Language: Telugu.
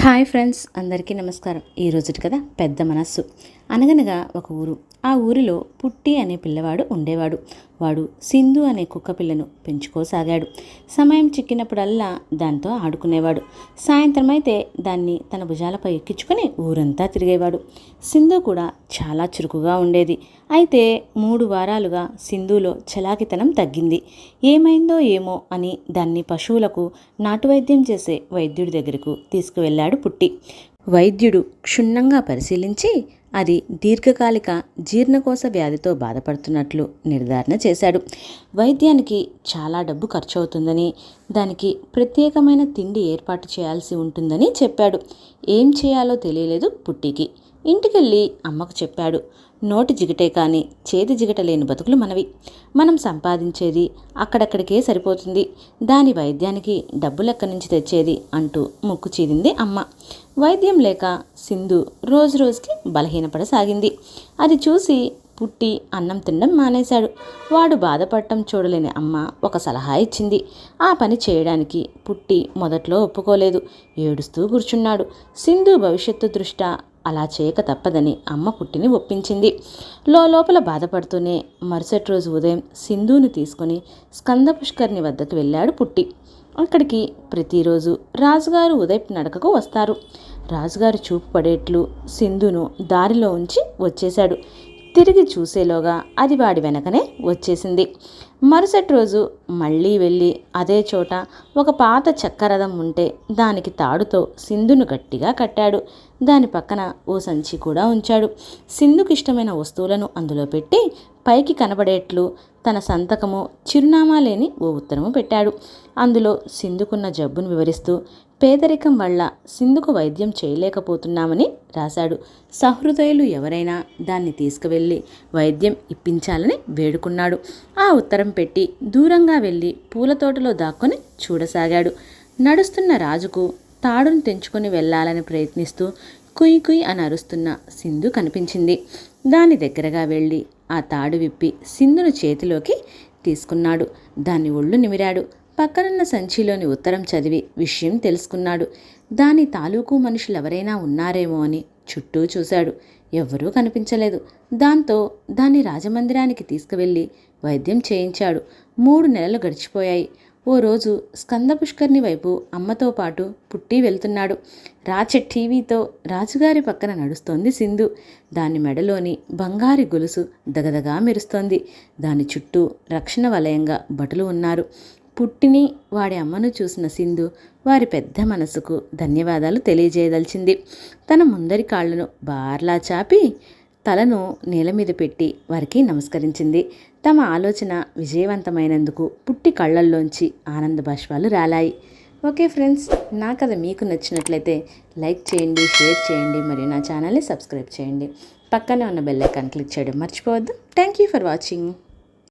హాయ్ ఫ్రెండ్స్ అందరికీ నమస్కారం. ఈ రోజుటి కదా పెద్ద మనస్సు. అనగనగా ఒక ఊరు. ఆ ఊరిలో పుట్టి అనే పిల్లవాడు ఉండేవాడు. వాడు సింధు అనే కుక్క పిల్లను పెంచుకోసాగాడు. సమయం చిక్కినప్పుడల్లా దాంతో ఆడుకునేవాడు. సాయంత్రం అయితే దాన్ని తన భుజాలపై ఎక్కించుకొని ఊరంతా తిరిగేవాడు. సింధు కూడా చాలా చురుకుగా ఉండేది. అయితే మూడు వారాలుగా సింధులో చలాకితనం తగ్గింది. ఏమైందో ఏమో అని దాన్ని పశువులకు నాటు వైద్యం చేసే వైద్యుడి దగ్గరకు తీసుకువెళ్ళాడు పుట్టి. వైద్యుడు క్షుణ్ణంగా పరిశీలించి అది దీర్ఘకాలిక జీర్ణకోశ వ్యాధితో బాధపడుతున్నట్లు నిర్ధారణ చేశాడు. వైద్యానికి చాలా డబ్బు ఖర్చు అవుతుందని దానికి ప్రత్యేకమైన తిండి ఏర్పాటు చేయాల్సి ఉంటుందని చెప్పాడు. ఏం చేయాలో తెలియలేదు పుట్టికి. ఇంటికెళ్ళి అమ్మకు చెప్పాడు. నోటి జిగటే కానీ చేతి జిగట లేని బతుకులు మనవి. మనం సంపాదించేది అక్కడక్కడికే సరిపోతుంది. దాని వైద్యానికి డబ్బులెక్క నుంచి తెచ్చేది అంటూ ముక్కు చీరింది అమ్మ. వైద్యం లేక సింధు రోజు రోజుకి బలహీనపడసాగింది. అది చూసి పుట్టి అన్నం తినడం మానేశాడు. వాడు బాధపడటం చూడలేని అమ్మ ఒక సలహా ఇచ్చింది. ఆ పని చేయడానికి పుట్టి మొదట్లో ఒప్పుకోలేదు. ఏడుస్తూ కూర్చున్నాడు. సింధు భవిష్యత్తు దృష్ట్యా అలా చేయక తప్పదని అమ్మ పుట్టిని ఒప్పించింది. లోపల బాధపడుతూనే మరుసటి రోజు ఉదయం సింధుని తీసుకుని స్కంద పుష్కర్ని వద్దకు వెళ్ళాడు పుట్టి. అక్కడికి ప్రతిరోజు రాజుగారు ఉదయ్ నడకకు వస్తారు. రాజుగారు చూపు పడేట్లు సింధును దారిలో ఉంచి వచ్చేశాడు. తిరిగి చూసేలోగా అది వాడి వెనకనే వచ్చేసింది. మరుసటి రోజు మళ్ళీ వెళ్ళి అదే చోట ఒక పాత చక్కరథం ఉంటే దానికి తాడుతో సింధును గట్టిగా కట్టాడు. దాని పక్కన ఓ సంచి కూడా ఉంచాడు. సింధుకి ఇష్టమైన వస్తువులను అందులో పెట్టి పైకి కనబడేట్లు తన సంతకము చిరునామా లేని ఓ ఉత్తరము పెట్టాడు. అందులో సింధుకున్న జబ్బును వివరిస్తూ పేదరికం వల్ల సింధుకు వైద్యం చేయలేకపోతున్నామని రాశాడు. సహృదయులు ఎవరైనా దాన్ని తీసుకువెళ్ళి వైద్యం ఇప్పించాలని వేడుకున్నాడు. ఆ ఉత్తరం పెట్టి దూరంగా వెళ్ళి పూల తోటలో దాక్కొని చూడసాగాడు. నడుస్తున్న రాజుకు తాడును తెంచుకొని వెళ్ళాలని ప్రయత్నిస్తూ కుయ్ కుయ్ అని అరుస్తున్న సింధు కనిపించింది. దాని దగ్గరగా వెళ్ళి ఆ తాడు విప్పి సింధును చేతిలోకి తీసుకున్నాడు. దాన్ని ఒళ్ళు నిమిరాడు. పక్కనున్న సంచిలోని ఉత్తరం చదివి విషయం తెలుసుకున్నాడు. దాని తాలూకు మనుషులు ఎవరైనా ఉన్నారేమో అని చుట్టూ చూశాడు. ఎవ్వరూ కనిపించలేదు. దాంతో దాన్ని రాజమందిరానికి తీసుకువెళ్ళి వైద్యం చేయించాడు. మూడు నెలలు గడిచిపోయాయి. ఓ రోజు స్కంద పుష్కర్ని వైపు అమ్మతో పాటు పుట్టి వెళ్తున్నాడు. రాచె టీవీతో రాజుగారి పక్కన నడుస్తోంది సింధు. దాని మెడలోని బంగారి గొలుసు దగదగా మెరుస్తోంది. దాని చుట్టూ రక్షణ వలయంగా భటులు ఉన్నారు. పుట్టిని వాడి అమ్మను చూసిన సింధు వారి పెద్ద మనసుకు ధన్యవాదాలు తెలియజేయదలిచింది. తన ముందరి కాళ్ళను బార్లా చాపి తలను నేల మీద పెట్టి వారికి నమస్కరించింది. తమ ఆలోచన విజయవంతమైనందుకు పుట్టి కళ్ళల్లోంచి ఆనంద బాష్పాలు రాలాయి. ఓకే ఫ్రెండ్స్ నా కథ మీకు నచ్చినట్లయితే లైక్ చేయండి షేర్ చేయండి మరియు నా ఛానల్ని సబ్స్క్రైబ్ చేయండి. పక్కనే ఉన్న బెల్ ఐకాన్ క్లిక్ చేయడం మర్చిపోవద్దు. Thank you for watching.